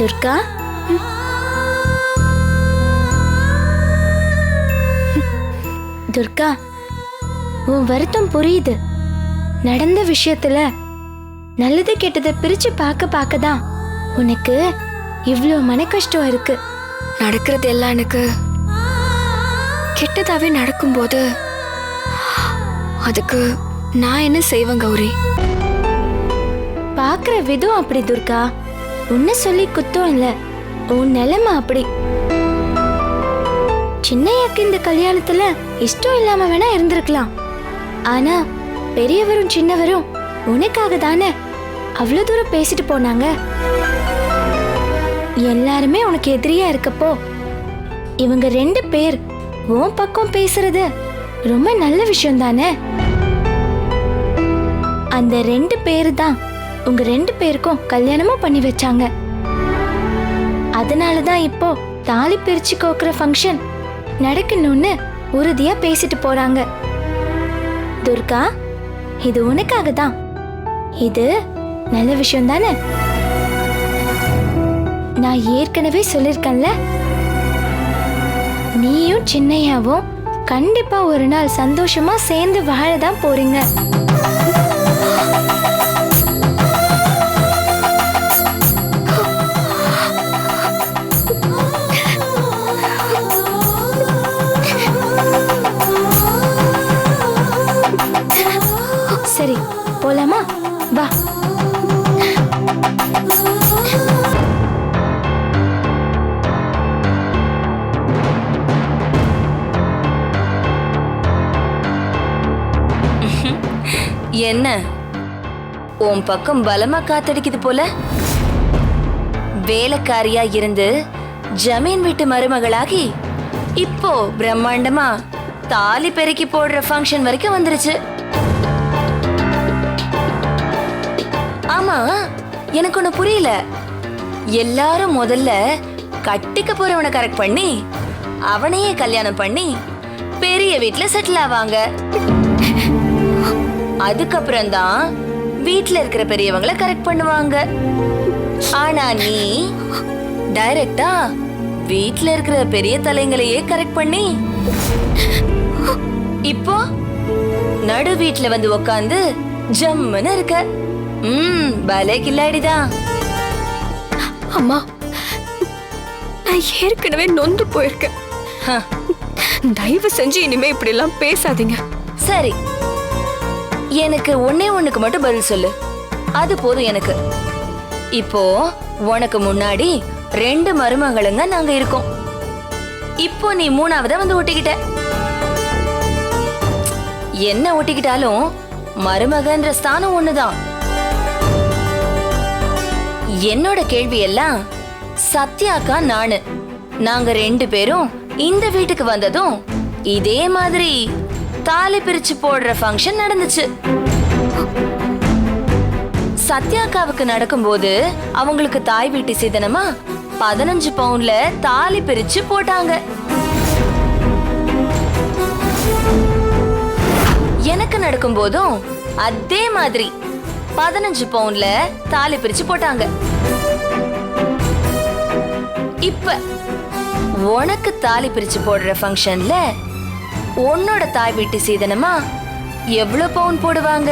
துர்கா? துர்கா உன் வருத்தம் புரியுது. நடந்த விஷயத்துல நல்லது கெட்டதை பிரிச்சு பார்க்க பார்க்க தான் உனக்கு இவ்வளோ மன கஷ்டம் இருக்கு. நடக்கிறது எல்லாம் எனக்கு கெட்டதாவே நடக்கும்போது அதுக்கு நான் என்ன செய்வேன் கௌரி? பார்க்குற விதம் அப்படி துர்கா. உன்னை சொல்லி குத்தம் இல்லை. உன் நிலைமை அப்படி. சின்னையாக்கு இந்த கல்யாணத்துல இஷ்டம் இல்லாம வேணா இருந்திருக்கலாம். ஆனா பெரியவரும் சின்னவரும் உனக்காக தானே அவ்வளோ தூரம் பேசிட்டு போனாங்க? எல்லாருமே உனக்கு எதிரியா இருக்கப்போ இவங்க ரெண்டு பேர் உன் பக்கம் பேசுறது ரொம்ப நல்ல விஷயம் தானே அந்த ரெண்டு பேரு தான் உங்க ரெண்டு பேருக்கும் கல்யாணமும் பண்ணி வச்சாங்க. அதனால தான் இப்போ தாலி பிரிச்சு கோக்குற ஃபங்க்ஷன் நடக்கணும்னு உறுதியா பேசிட்டு போறாங்க. துர்கா இது உனக்காக தான். இது நல்ல விஷயம் தானே? நான் ஏற்கனவே சொல்லியிருக்கேன்ல நீயும் சின்னையாவும் கண்டிப்பா ஒரு நாள் சந்தோஷமா சேர்ந்து வாழதான் போறீங்க. போலாமா? வா. என்ன? உன் பக்கம் பலமா காத்தடிக்குது போல. வேலைக்காரியா இருந்து ஜமீன் வீட்டு மருமகளாகி இப்போ பிரம்மாண்டமா தாலி பெருக்கி போடுற ஃபங்க்ஷன் வரைக்கும் வந்துருச்சு. எனக்கு ஒண்ணு புரியல. எல்லாரும் முதல்ல கட்டிக்க போறவனை கரெக்ட் பண்ணி அவனையே கல்யாணம் பண்ணி பெரிய வீட்டுல செட்டில் ஆவாங்க. அதுக்கப்புறம் தான் வீட்டுல இருக்கிற பெரியவங்களை கரெக்ட் பண்ணுவாங்க. ஆனா நீ டைரக்டா வீட்ல இருக்கிற பெரிய தலைங்களையே கரெக்ட் பண்ணி இப்போ நடு வீட்ல வந்து உக்காந்து ஜம்முன்னு இருக்க. ம் பலே கில்லாடிதான் அம்மா நான் ஏற்கனவே நொந்து போயிருக்கேன் தயவு செஞ்சு இனிமே இப்படி எல்லாம் பேசாதீங்க சரி எனக்கு ஒன்னே ஒண்ணுக்கு மட்டும் பதில் சொல்லு அது போதும் எனக்கு இப்போ உனக்கு முன்னாடி ரெண்டு மருமகளுங்க நாங்க இருக்கோம் இப்போ நீ மூணாவத வந்து ஒட்டிக்கிட்ட என்ன ஒட்டிக்கிட்டாலும் மருமகன்ற ஸ்தானம் ஒண்ணுதான் என்னோட கேள்வி எல்லாம் சத்யாக்கா நானு. நாங்க ரெண்டு பேரும் இந்த வீட்டுக்கு வந்ததும் இதே மாதிரி தாலி பிரிச்சு போடுற ஃபங்க்ஷன் நடந்துச்சு. சத்யாக்காவுக்கு நடக்கும்போது அவங்களுக்கு தாய் வீட்டு சீதனமா பதினஞ்சு பவுன்ல தாலி பிரிச்சு போட்டாங்க. எனக்கு நடக்கும்போதும் அதே மாதிரி பதினஞ்சு பவுன்ல தாலி பிரிச்சு போட்டாங்க. இப்ப உனக்கு தாலி பிரிச்சு போடுற ஃபங்க்ஷன்ல உன்னோட தாய் வீட்டு சீதனமா எவ்வளவு பவுன் போடுவாங்க?